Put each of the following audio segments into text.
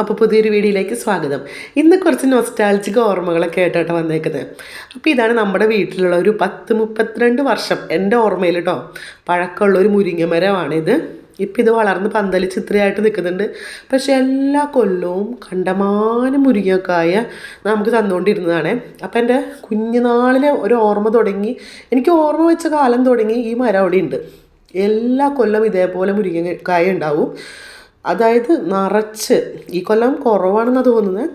അപ്പോൾ പുതിയൊരു വീഡിയോയിലേക്ക് സ്വാഗതം. ഇന്ന് കുറച്ച് നൊസ്റ്റാൾജിക് ഓർമ്മകളൊക്കെ ആയിട്ടാണ് വന്നേക്കുന്നത്. അപ്പോൾ ഇതാണ് നമ്മുടെ വീട്ടിലുള്ള ഒരു പത്ത് മുപ്പത്തിരണ്ട് വർഷം. എന്റെ ഓർമ്മയിൽ കേട്ടോ പഴക്കമുള്ള ഒരു മുരിങ്ങ മരമാണിത്. ഇപ്പം ഇത് വളർന്ന് പന്തലിച്ച് ഇത്രയായിട്ട് നിൽക്കുന്നുണ്ട്. പക്ഷേ എല്ലാ കൊല്ലവും കണ്ടമാനം മുരിങ്ങക്കായ നമുക്ക് തന്നുകൊണ്ടിരുന്നതാണ്. അപ്പം എന്റെ കുഞ്ഞുനാളിലെ ഒരു ഓർമ്മ തുടങ്ങി എനിക്ക് ഓർമ്മ വെച്ച കാലം തുടങ്ങി ഈ മരം അവിടെ ഉണ്ട് എല്ലാ കൊല്ലം ഇതേപോലെ മുരിങ്ങക്കായ ഉണ്ടാവും. അതായത് നിറച്ച് ഈ കൊല്ലം കുറവാണെന്നാണ് തോന്നുന്നത്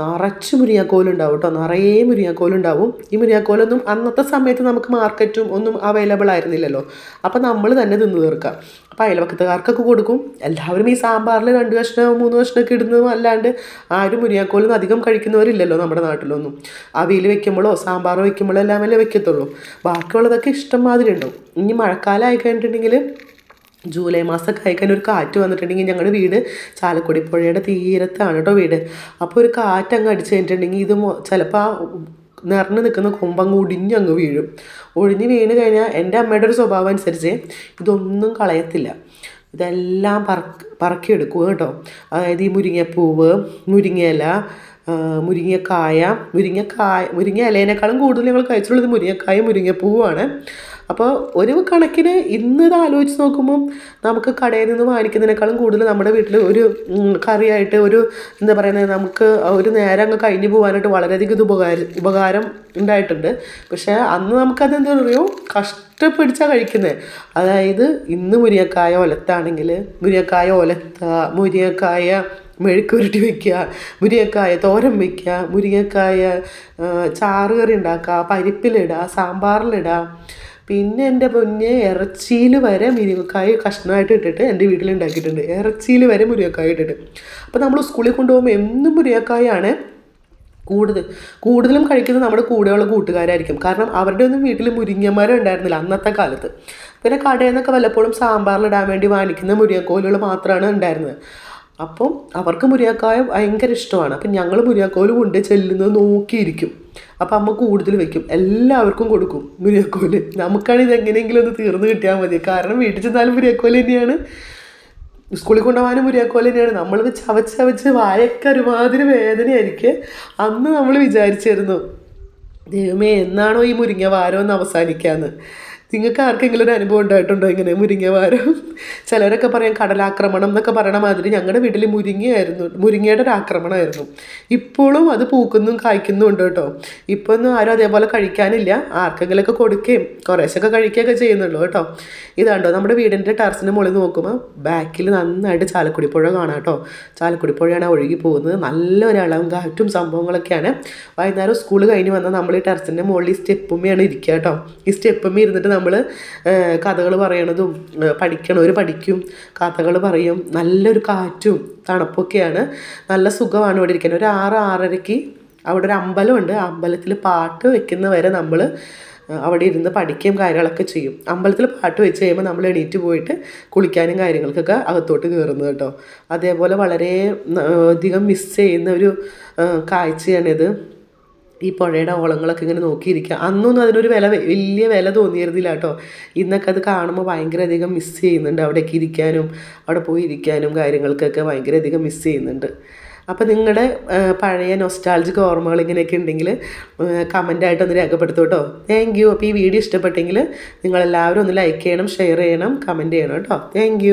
നിറച്ച് മുരിങ്ങാക്കോലുണ്ടാവും കേട്ടോ. നിറയെ മുരിങ്ങാക്കോലുണ്ടാവും. ഈ മുരിങ്ങാക്കോലൊന്നും അന്നത്തെ സമയത്ത് നമുക്ക് മാർക്കറ്റും ഒന്നും അവൈലബിൾ ആയിരുന്നില്ലല്ലോ. അപ്പം നമ്മൾ തന്നെ തിന്നു തീർക്കാം. അപ്പം അയൽവക്കത്തുകാർക്കൊക്കെ കൊടുക്കും. എല്ലാവരും ഈ സാമ്പാറിൽ രണ്ട് കഷ്ണം മൂന്ന് കഷ്ണമൊക്കെ ഇടുന്നതും അല്ലാണ്ട് ആരും മുരിങ്ങാക്കോലൊന്നും അധികം കഴിക്കുന്നവരില്ലല്ലോ നമ്മുടെ നാട്ടിലൊന്നും. അവിയിൽ വെക്കുമ്പോഴോ സാമ്പാർ വെക്കുമ്പോഴോ എല്ലാം അല്ലേ വെക്കത്തുള്ളൂ. ബാക്കിയുള്ളതൊക്കെ ഇഷ്ടം മാതിരി ഉണ്ടാവും. ഇനി മഴക്കാലം ആയി കഴിഞ്ഞിട്ടുണ്ടെങ്കിൽ ജൂലൈ മാസമൊക്കെ ആയിക്കാൻ ഒരു കാറ്റ് വന്നിട്ടുണ്ടെങ്കിൽ ഞങ്ങളുടെ വീട് ചാലക്കുടി പുഴയുടെ തീരത്താണ് കേട്ടോ വീട്. അപ്പോൾ ഒരു കാറ്റ് അങ്ങ് അടിച്ചു കഴിഞ്ഞിട്ടുണ്ടെങ്കിൽ ഇത് ചിലപ്പോൾ ആ നിറഞ്ഞു നിൽക്കുന്ന കൊമ്പങ്ങ് ഒടിഞ്ഞ് അങ്ങ് വീഴും. ഒഴിഞ്ഞ് വീണ് കഴിഞ്ഞാൽ എന്റെ അമ്മയുടെ ഒരു സ്വഭാവം അനുസരിച്ച് ഇതൊന്നും കളയത്തില്ല. ഇതെല്ലാം പറക്കി പറക്കിയെടുക്കുക കേട്ടോ. അതായത് ഈ മുരിങ്ങപ്പൂവ് മുരിങ്ങയില മുരിങ്ങക്കായ മുരിങ്ങക്കായ മുരിങ്ങ ഇലേനേക്കാളും കൂടുതൽ ഞങ്ങൾ കഴിച്ചിട്ടുള്ളത് മുരിങ്ങക്കായ മുരിങ്ങപ്പൂവാണ് അപ്പോൾ ഒരു കണക്കിന് ഇന്ന് ഇത് ആലോചിച്ച് നോക്കുമ്പം നമുക്ക് കടയിൽ നിന്ന് വാങ്ങിക്കുന്നതിനേക്കാളും കൂടുതൽ നമ്മുടെ വീട്ടിൽ ഒരു കറിയായിട്ട് ഒരു എന്താ പറയുന്നത് നമുക്ക് ഒരു നേരം അങ്ങ് കഴിഞ്ഞ് പോകാനായിട്ട് വളരെയധികം ഇത് ഉപകാരം ഉപകാരം ഉണ്ടായിട്ടുണ്ട്. പക്ഷേ അന്ന് നമുക്കത് എന്താ പറയുക കഷ്ടപ്പിടിച്ചാണ് കഴിക്കുന്നത് അതായത് ഇന്ന് മുരിയക്കായ ഒലത്താണെങ്കിൽ മുരിങ്ങക്കായ ഒലത്ത മുരിങ്ങക്കായ മെഴുക്കുരുട്ടി വയ്ക്കുക മുരിങ്ങക്കായ തോരൻ വയ്ക്കുക മുരിങ്ങക്കായ ചാറുകറി ഉണ്ടാക്കുക പരിപ്പിലിടുക സാമ്പാറിലിടുക പിന്നെ എന്റെ പൊന്നെ ഇറച്ചിയിൽ വരെ മുരിങ്ങക്കായ കഷ്ണമായിട്ട് ഇട്ടിട്ട് എന്റെ വീട്ടിൽ ഉണ്ടാക്കിയിട്ടുണ്ട് ഇറച്ചിയിൽ വരെ മുരിങ്ങക്കായ ഇട്ടിട്ട്. അപ്പോൾ നമ്മൾ സ്കൂളിൽ കൊണ്ടുപോകുമ്പോൾ എന്നും മുരിങ്ങക്കായാണ് കൂടുതൽ കൂടുതലും കഴിക്കുന്നത് നമ്മുടെ കൂടെയുള്ള കൂട്ടുകാരായിരിക്കും. കാരണം അവരുടെ ഒന്നും വീട്ടിൽ മുരിങ്ങന്മാരും ഉണ്ടായിരുന്നില്ല അന്നത്തെ കാലത്ത്. പിന്നെ കടയിൽ നിന്നൊക്കെ വല്ലപ്പോഴും സാമ്പാറിലിടാൻ വേണ്ടി വാങ്ങിക്കുന്ന മുരിങ്ങക്കോലുകൾ മാത്രമാണ് ഉണ്ടായിരുന്നത്. അപ്പം അവർക്ക് മുരിയാക്കായ ഭയങ്കര ഇഷ്ടമാണ്. അപ്പം ഞങ്ങൾ മുരിയാക്കോൽ കൊണ്ട് ചെല്ലുന്നത് നോക്കിയിരിക്കും. അപ്പം അമ്മ കൂടുതൽ വെക്കും. എല്ലാവർക്കും കൊടുക്കും മുരിയാക്കോൽ നമുക്കാണ് ഇത് എങ്ങനെയെങ്കിലും ഒന്ന് തീർന്നു കിട്ടിയാൽ മതി. കാരണം വീട്ടിൽ ചെന്നാലും മുരിയാക്കോൽ തന്നെയാണ്. സ്കൂളിൽ കൊണ്ടുപോകാനും മുരിയാക്കോൽ തന്നെയാണ്. നമ്മൾ ചവച്ചവച്ച് ചവച്ച് വായൊക്കെ ഒരുമാതിരി വേദനയായിരിക്കും. അന്ന് നമ്മൾ വിചാരിച്ചിരുന്നു ദൈവമേ എന്നാണോ ഈ മുരിങ്ങ വാരം ഒന്ന് നിങ്ങൾക്ക് ആർക്കെങ്കിലും ഒരു അനുഭവം ഉണ്ടായിട്ടുണ്ടോ ഇങ്ങനെ മുരിങ്ങവാരം ചിലരൊക്കെ പറയാം കടലാക്രമണം എന്നൊക്കെ പറയണ മാതിരി ഞങ്ങളുടെ വീട്ടിൽ മുരിങ്ങയായിരുന്നു മുരിങ്ങയുടെ ഒരു ആക്രമണമായിരുന്നു. ഇപ്പോഴും അത് പൂക്കുന്നും കായ്ക്കുന്നും ഉണ്ട് കേട്ടോ. ഇപ്പോൾ ഒന്നും ആരും അതേപോലെ കഴിക്കാനില്ല. ആർക്കെങ്കിലുമൊക്കെ കൊടുക്കുകയും കുറേശ്ശൊക്കെ കഴിക്കുകയൊക്കെ ചെയ്യുന്നുള്ളൂ കേട്ടോ. ഇതാണ്ടോ നമ്മുടെ വീടിന്റെ ടെറസിന്റെ മുകളിൽ നോക്കുമ്പോൾ ബാക്കിൽ നന്നായിട്ട് ചാലക്കുടി പുഴ കാണാം കേട്ടോ. ചാലക്കുടി പുഴയാണ് ഒഴുകി പോകുന്നത്. നല്ലൊരു ഒരളവും കാറ്റും സംഭവങ്ങളൊക്കെയാണ്. വൈകുന്നേരം സ്കൂൾ കഴിഞ്ഞ് വന്നാൽ നമ്മൾ ഈ ടെറസിന്റെ മുകളിൽ സ്റ്റെപ്പുമ്മയാണ് ഇരിക്കുക കേട്ടോ. ഈ സ്റ്റെപ്പുമ്മ ഇരുന്നിട്ട് നമ്മൾ കഥകൾ പറയണതും പഠിക്കണവർ പഠിക്കും കഥകൾ പറയും നല്ലൊരു കാറ്റും തണുപ്പൊക്കെയാണ്. നല്ല സുഖമാണ് ഇവിടെ ഇരിക്കുന്നത് ഒരു ആറ് ആറരയ്ക്ക് അവിടെ ഒരു അമ്പലമുണ്ട്. ആ അമ്പലത്തിൽ പാട്ട് വെക്കുന്ന വരെ നമ്മൾ അവിടെ ഇരുന്ന് പഠിക്കുകയും കാര്യങ്ങളൊക്കെ ചെയ്യും. അമ്പലത്തിൽ പാട്ട് വെച്ച് കഴിയുമ്പോൾ നമ്മൾ എണീറ്റ് പോയിട്ട് കുളിക്കാനും കാര്യങ്ങൾക്കൊക്കെ അകത്തോട്ട് കയറുന്നത് കേട്ടോ. അതേപോലെ വളരെ അധികം മിസ് ചെയ്യുന്ന ഒരു കാഴ്ചയാണിത്. ഈ പുഴയുടെ ഓളങ്ങളൊക്കെ ഇങ്ങനെ നോക്കിയിരിക്കുക അന്നൊന്നും അതിനൊരു വില വലിയ വില തോന്നിയിരുന്നില്ല കേട്ടോ. ഇന്നൊക്കെ അത് കാണുമ്പോൾ ഭയങ്കര അധികം മിസ് ചെയ്യുന്നുണ്ട്. അവിടേക്ക് ഇരിക്കാനും അവിടെ പോയി ഇരിക്കാനും കാര്യങ്ങൾക്കൊക്കെ ഭയങ്കര അധികം മിസ് ചെയ്യുന്നുണ്ട് അപ്പോൾ നിങ്ങളുടെ പഴയ നൊസ്റ്റാൾജിക് ഓർമ്മകൾ ഇങ്ങനെയൊക്കെ ഉണ്ടെങ്കിൽ കമന്റായിട്ടൊന്ന് രേഖപ്പെടുത്തു കേട്ടോ. താങ്ക് യു അപ്പോൾ ഈ വീഡിയോ ഇഷ്ടപ്പെട്ടെങ്കിൽ നിങ്ങളെല്ലാവരും ഒന്ന് ലൈക്ക് ചെയ്യണം ഷെയർ ചെയ്യണം കമന്റ് ചെയ്യണം കേട്ടോ. താങ്ക്